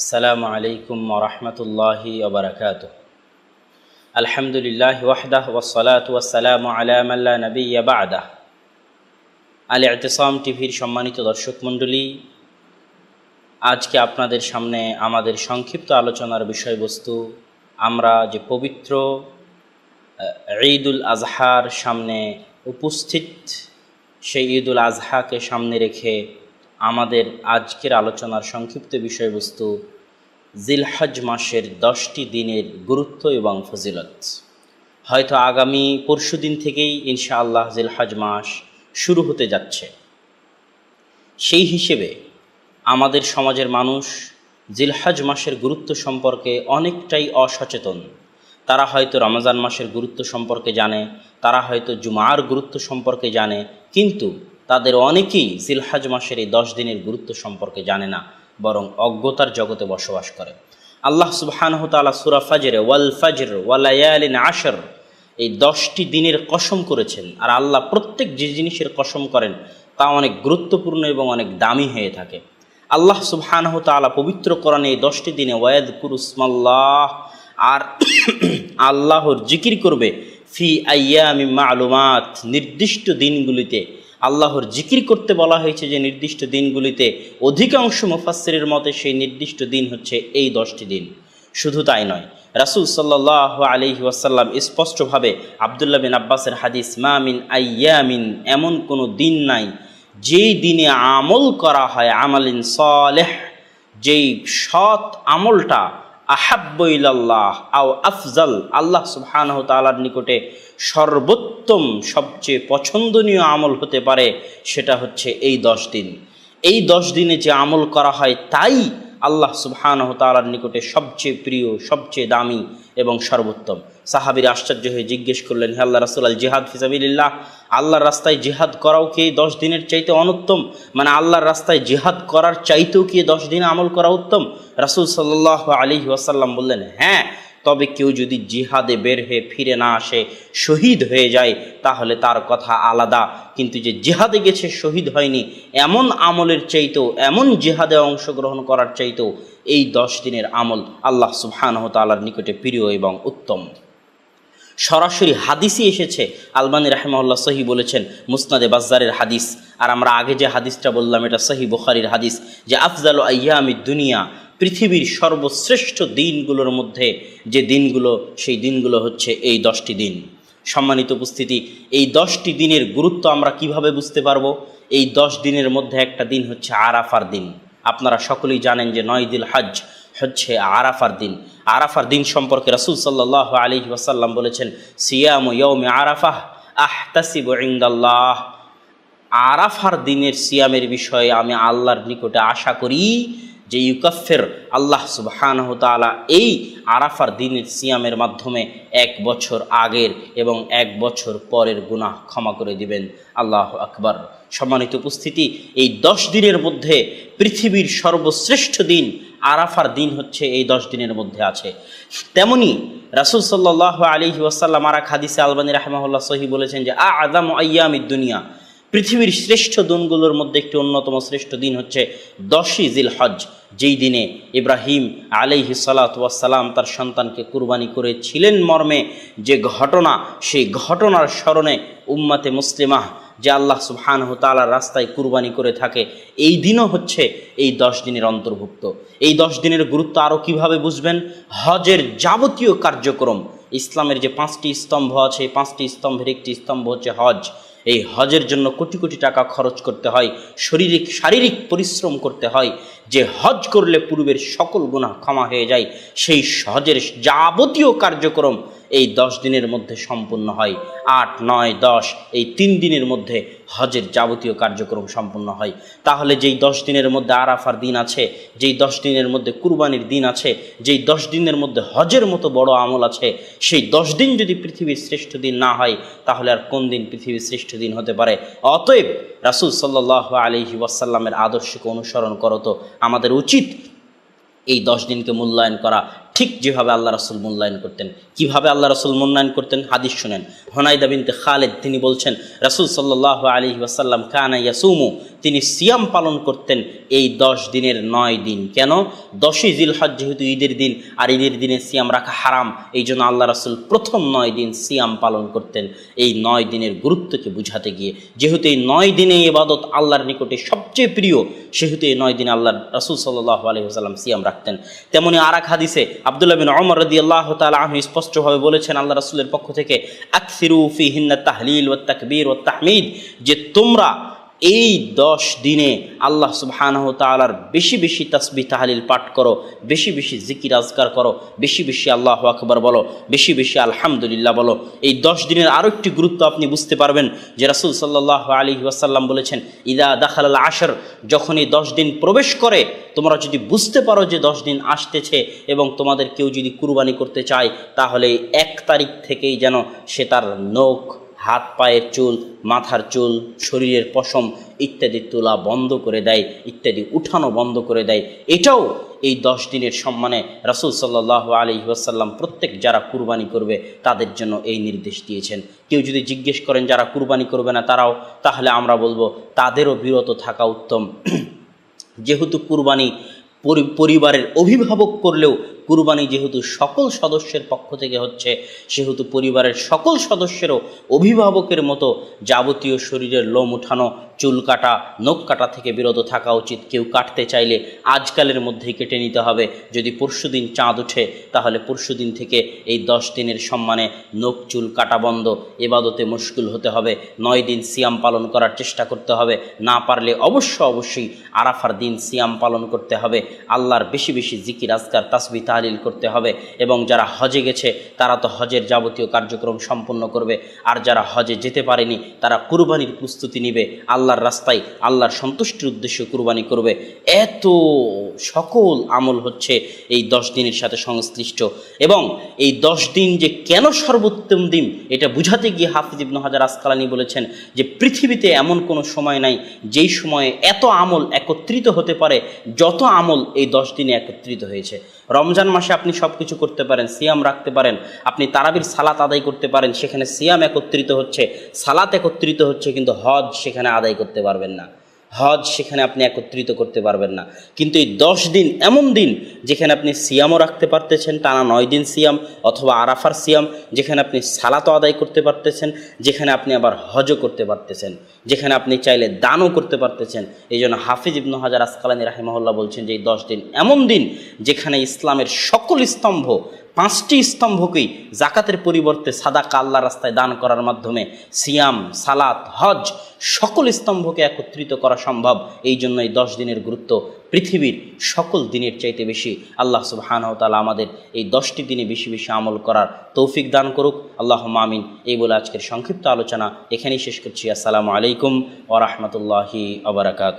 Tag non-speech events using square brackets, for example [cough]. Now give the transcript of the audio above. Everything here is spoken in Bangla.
আসসালামু আলাইকুম ওরহমতুল্লাহি ওবরাকাত আলহামদুলিল্লাহ ওয়াহদাহ ওসলাত ওয়াসালাম আলামাল্লা নবী বাদাহ। আল এতেসাম টিভির সম্মানিত দর্শক মণ্ডলী, আজকে আপনাদের সামনে আমাদের সংক্ষিপ্ত আলোচনার বিষয়বস্তু, আমরা যে পবিত্র ঈদুল আজহার সামনে উপস্থিত, সেই ঈদুল আজহাকে সামনে রেখে আমাদের আজকের আলোচনার সংক্ষিপ্ত বিষয়বস্তু জিলহজ মাসের দশটি দিনের গুরুত্ব এবং ফজিলত। হয়তো আগামী পরশু দিন থেকেই ইনশাআল্লাহ জিলহজ মাস শুরু হতে যাচ্ছে। সেই হিসেবে আমাদের সমাজের মানুষ জিলহজ মাসের গুরুত্ব সম্পর্কে অনেকটাই অসচেতন। তারা হয়তো রমজান মাসের গুরুত্ব সম্পর্কে জানে, তারা হয়তো জুমার গুরুত্ব সম্পর্কে জানে, কিন্তু তাদের অনেকেই জিলহাজ মাসের এই দশ দিনের গুরুত্ব সম্পর্কে জানে না, বরং অজ্ঞতার জগতে বসবাস করে। আল্লাহ সুবহানহ তালা সুরা ফাজরে, ওয়াল ফাজর ওয়ালায়ালিন আশর এই দশটি দিনের কসম করেছেন। আর আল্লাহ প্রত্যেক যে জিনিসের কসম করেন, তা অনেক গুরুত্বপূর্ণ এবং অনেক দামি হয়ে থাকে। আল্লাহ সুবহানহ তালা পবিত্র কোরআনে এই দশটি দিনে ওয়াদ কুরুসমাল্লাহ আর [clears throat] আল্লাহর জিকির করবে, ফি আইয়া আয়ামি মালুমাত, নির্দিষ্ট দিনগুলিতে আল্লাহর জিকির করতে বলা হয়েছে যে নির্দিষ্ট দিনগুলিতে অধিকাংশ মুফাসসিরের মতে সেই নির্দিষ্ট দিন হচ্ছে এই দশটি দিন। শুধু তাই নয়, রাসুল সাল্লাহ আলহি ওয়াসাল্লাম স্পষ্টভাবে আবদুল্লাহ বিন আব্বাসের হাদিস মামিন আইয়ামিন এমন কোনো দিন নাই যেই দিনে আমল করা হয়, আমালিন সলেহ, যেই সৎ আমলটা আহাব্বইল্লাহ আও আফজাল আল্লাহ সুবহানাহু তাআলার নিকটে সর্বোত্তম সবচেয়ে পছন্দনীয় আমল হতে পারে সেটা হচ্ছে এই দশ দিন। এই দশ দিনে যে আমল করা হয় তাই আল্লাহ সুবহানহ তালার নিকটে সবচেয়ে প্রিয়, সবচেয়ে দামি এবং সর্বোত্তম। সাহাবির আশ্চর্য হয়ে জিজ্ঞেস করলেন, হে আল্লাহ রাসুল, আল জিহাদ ফিজাবিল্লাহ আল্লাহর রাস্তায় জিহাদ করাও কি দশ দিনের চাইতে অনুত্তম? মানে আল্লাহর রাস্তায় জিহাদ করার চাইতেও কি দশ দিন আমল করা উত্তম? রাসুল সাল্লাহ আলী ওয়াসাল্লাম বললেন হ্যাঁ তবে কেউ যদি জিহাদে বের হয়ে ফিরে না আসে, শহীদ হয়ে যায়, তাহলে তার কথা আলাদা। কিন্তু যে জিহাদে গেছে, শহীদ হয়নি, এমন আমলের চাইতেও, এমন জিহাদে অংশগ্রহণ করার চাইতেও এই দশ দিনের আমল আল্লাহ সুবহানহ তালার নিকটে প্রিয় এবং উত্তম। সরাসরি হাদিসই এসেছে। আলবানী রাহেমাল্লাহ সহি বলেছেন, মুসনাদে বাজারের হাদিস। আর আমরা আগে যে হাদিসটা বললাম, এটা সহি বুখারির হাদিস, যে আফজাল আয়ামি দুনিয়া পৃথিবীর সর্বশ্রেষ্ঠ দিনগুলোর মধ্যে যে দিনগুলো, সেই দিনগুলো হচ্ছে এই দশটি দিন। সম্মানিত উপস্থিতি, এই দশটি দিনের গুরুত্ব আমরা কীভাবে বুঝতে পারব? এই দশ দিনের মধ্যে একটা দিন হচ্ছে আরাফার দিন। আপনারা সকলেই জানেন যে নয় হজ হচ্ছে আরাফার দিন। আরাফার দিন সম্পর্কে রাসুল সাল্লাহ আলী ওয়াসাল্লাম বলেছেন, সিয়াম ইয়ৌমে আরাফাহ আহতাসিব ইন্দাল্লাহ। আরাফার দিনের সিয়ামের বিষয়ে আমি আল্লাহর নিকটে আশা করি যে ইউকাফের আল্লাহ সুবহানহ তালা এই আরাফার দিনের সিয়ামের মাধ্যমে এক বছর আগের এবং এক বছর পরের গুনাহ ক্ষমা করে দিবেন। আল্লাহ আকবর। সম্মানিত উপস্থিতি, এই দশ দিনের মধ্যে পৃথিবীর সর্বশ্রেষ্ঠ দিন, আরাফার দিন হচ্ছে এই দশ দিনের মধ্যে আছে। তেমনি রাসুল সাল্লাহ আলী ওয়াসাল্লাম আরা খাদিসে আলবানী রাহমাহুল্লাহ সহি বলেছেন যে আ আদাম আয়ামি দুনিয়া। পৃথিবীর শ্রেষ্ঠ দিনগুলোর মধ্যে একটি অন্যতম শ্রেষ্ঠ দিন হচ্ছে দশই জিল হজ যেই দিনে ইব্রাহিম আলাইহি সালাতাম তার সন্তানকে কুরবানি করেছিলেন মর্মে। যে ঘটনা, সেই ঘটনার স্মরণে উম্মাতে মুসলিমাহ যে আল্লাহ সুবহানহ তালার রাস্তায় কুরবানি করে থাকে, এই দিনও হচ্ছে এই দশ দিনের অন্তর্ভুক্ত। এই দশ দিনের গুরুত্ব আরও কীভাবে বুঝবেন? হজের যাবতীয় কার্যক্রম, ইসলামের যে পাঁচটি স্তম্ভ আছে, এই পাঁচটি স্তম্ভের একটি স্তম্ভ হচ্ছে হজ। এই হজের জন্য কোটি কোটি টাকা খরচ করতে হয়, শারীরিক শারীরিক পরিশ্রম করতে হয়। যে হজ করলে পূর্বের সকল গুণা ক্ষমা হয়ে যায়, সেই হজের যাবতীয় কার্যক্রম এই দশ দিনের মধ্যে সম্পূর্ণ হয়। আট, নয়, দশ, এই তিন দিনের মধ্যে হজের যাবতীয় কার্যক্রম সম্পূর্ণ হয়। তাহলে যেই দশ দিনের মধ্যে আরাফার দিন আছে, যেই দশ দিনের মধ্যে কুরবানির দিন আছে, যেই দশ দিনের মধ্যে হজের মতো বড় আমল আছে, সেই দশ দিন যদি পৃথিবীর শ্রেষ্ঠ দিন না হয়, তাহলে আর কোন দিন পৃথিবীর শ্রেষ্ঠ দিন হতে পারে? অতএব রাসুল সাল্লাহ আলহি ওয়াসাল্লামের আদর্শকে অনুসরণ করো তো। আমাদের উচিত এই দশ দিনকে মূল্যায়ন করা ঠিক যেভাবে আল্লাহ রসুল মূল্যায়ন করতেন, কীভাবে আল্লাহ রসুল মূল্যায়ন করতেন, হাদিস শুনেন। হনাইদা বিনতে খালেদ, তিনি বলছেন, রসুল সাল্লাহ আলী ওয়াসাল্লাম কানা ইয়াসুমু তিনি সিয়াম পালন করতেন এই দশ দিনের নয় দিন। কেন? দশই জিলহজ যেহেতু ঈদের দিন, আর ঈদের দিনে সিয়াম রাখা হারাম, এই জন্য আল্লাহ রাসুল প্রথম নয় দিন সিয়াম পালন করতেন। এই নয় দিনের গুরুত্বকে বুঝাতে গিয়ে, যেহেতু এই নয় দিনে ইবাদত আল্লাহর নিকটে সবচেয়ে প্রিয়, সেহেতু এই নয় দিনে আল্লাহ রাসুল সাল্লাহ আলহিহাল্লাম সিয়াম রাখতেন। তেমনি আর এক হাদিসে আবদুল্লাহ বিন অমর রদি আল্লাহ তালা আহম স্পষ্টভাবে বলেছেন, আল্লাহ রাসুলের পক্ষ থেকে, আকসিরু ফি হিন্না তাহলিল ও তাকবীর ও তাহমিদ যে তোমরা এই দশ দিনে আল্লাহ সুবহানাহ তালার বেশি বেশি তসবি তাহালিল পাঠ করো, বেশি বেশি জিকির আজকার করো, বেশি বেশি আল্লাহ আকবর বলো, বেশি বেশি আলহামদুলিল্লাহ বলো। এই দশ দিনের আরও একটি গুরুত্ব আপনি বুঝতে পারবেন যে রাসুল সাল্লাহ আলী ওয়াসাল্লাম বলেছেন, ইদা দাখাল আসর যখন এই দশ দিন প্রবেশ করে, তোমরা যদি বুঝতে পারো যে দশ দিন আসতেছে এবং তোমাদের কেউ যদি কুরবানি করতে চায়, তাহলে এক তারিখ থেকেই যেন সে তার নখ হাত, পায়ের চুল, মাথার চুল, শরীরের পশম ইত্যাদি তোলা বন্ধ করে দেয়, ইত্যাদি উঠানো বন্ধ করে দেয়। এটাও এই দশ দিনের সম্মানে রাসুল সাল্লাহ আলী ওয়াসাল্লাম প্রত্যেক যারা কুরবানি করবে তাদের জন্য এই নির্দেশ দিয়েছেন। কেউ যদি জিজ্ঞেস করেন যারা কুরবানি করবে না তারাও, তাহলে আমরা বলব তাদেরও বিরত থাকা উত্তম। [clears throat] যেহেতু কুরবানি পরিবারের অভিভাবক করলেও কুরবানি যেহেতু সকল সদস্যের পক্ষ থেকে হচ্ছে, সেহেতু পরিবারের সকল সদস্যেরও অভিভাবকের মতো যাবতীয় শরীরের লোম উঠানো, চুল কাটা, নখ কাটা থেকে বিরত থাকা উচিত। কেউ কাটতে চাইলে আজকালের মধ্যেই কেটে নিতে হবে। যদি পরশুদিন চাঁদ ওঠে তাহলে পরশুদিন থেকে এই দশ দিনের সম্মানে নখ, চুল কাটা বন্ধ। এবাদতে মুশকিল হতে হবে। নয় দিন সিয়াম পালন করার চেষ্টা করতে হবে। না পারলে অবশ্য অবশ্যই আরাফার দিন সিয়াম পালন করতে হবে। আল্লাহর বেশি বেশি জিকির, আজকার, তাসবি তাহলিল করতে হবে। এবং যারা হজে গেছে, তারা তো হজের যাবতীয় কার্যক্রম সম্পন্ন করবে। আর যারা হজে যেতে পারেনি, তারা কুরবানির প্রস্তুতি নিবে। আল্লাহর রাস্তায় আল্লাহর সন্তুষ্টির উদ্দেশ্যে কুরবানি করবে। এত সকল আমল হচ্ছে এই দশ দিনের সাথে সংশ্লিষ্ট। এবং এই দশ দিন যে কেন সর্বোত্তম দিন, এটা বুঝাতে গিয়ে হাফিজ ইবনু হাজার আসকালানি বলেছেন যে, পৃথিবীতে এমন কোনো সময় নাই যেই সময়ে এত আমল একত্রিত হতে পারে, যত আমল এই দশ দিনে একত্রিত হয়েছে। রমজান মাসে আপনি সব কিছু করতে পারেন, সিয়াম রাখতে পারেন, আপনি তারাবির সালাত আদায় করতে পারেন, সেখানে সিয়াম একত্রিত হচ্ছে, সালাত একত্রিত হচ্ছে, কিন্তু হজ সেখানে আদায় করতে পারবেন না। হজ সেখানে আপনি একত্রিত করতে পারবেন না। কিন্তু এই দশ দিন এমন দিন যেখানে আপনি সিয়ামও রাখতে পারতেছেন, টানা নয় দিন সিয়াম অথবা আরাফার সিয়াম, যেখানে আপনি সালাতও আদায় করতে পারতেছেন, যেখানে আপনি আবার হজও করতে পারতেছেন, যেখানে আপনি চাইলে দানও করতে পারতেছেন। এই জন্য হাফিজ ইবনু হাজার আসকালানি রাহিমহল্লা বলছেন যে এই দশ দিন এমন দিন যেখানে ইসলামের সকল স্তম্ভ পাঁচটি স্তম্ভকেই জাকাতের পরিবর্তে সাদাকা আল্লাহ রাস্তায় দান করার মাধ্যমে সিয়াম, সালাত, হজ সকল স্তম্ভকে একত্রিত করা সম্ভব। এই জন্য এই দশ দিনের গুরুত্ব পৃথিবীর সকল দিনের চাইতে বেশি। আল্লাহ সুবহানাহু তাআলা আমাদের এই দশটি দিনে বেশি বেশি আমল করার তৌফিক দান করুক। আল্লাহ মামিন এই বলে আজকের সংক্ষিপ্ত আলোচনা এখানেই শেষ করছি। আসসালামু আলাইকুম ওরহমতুল্লাহি আবরাকাত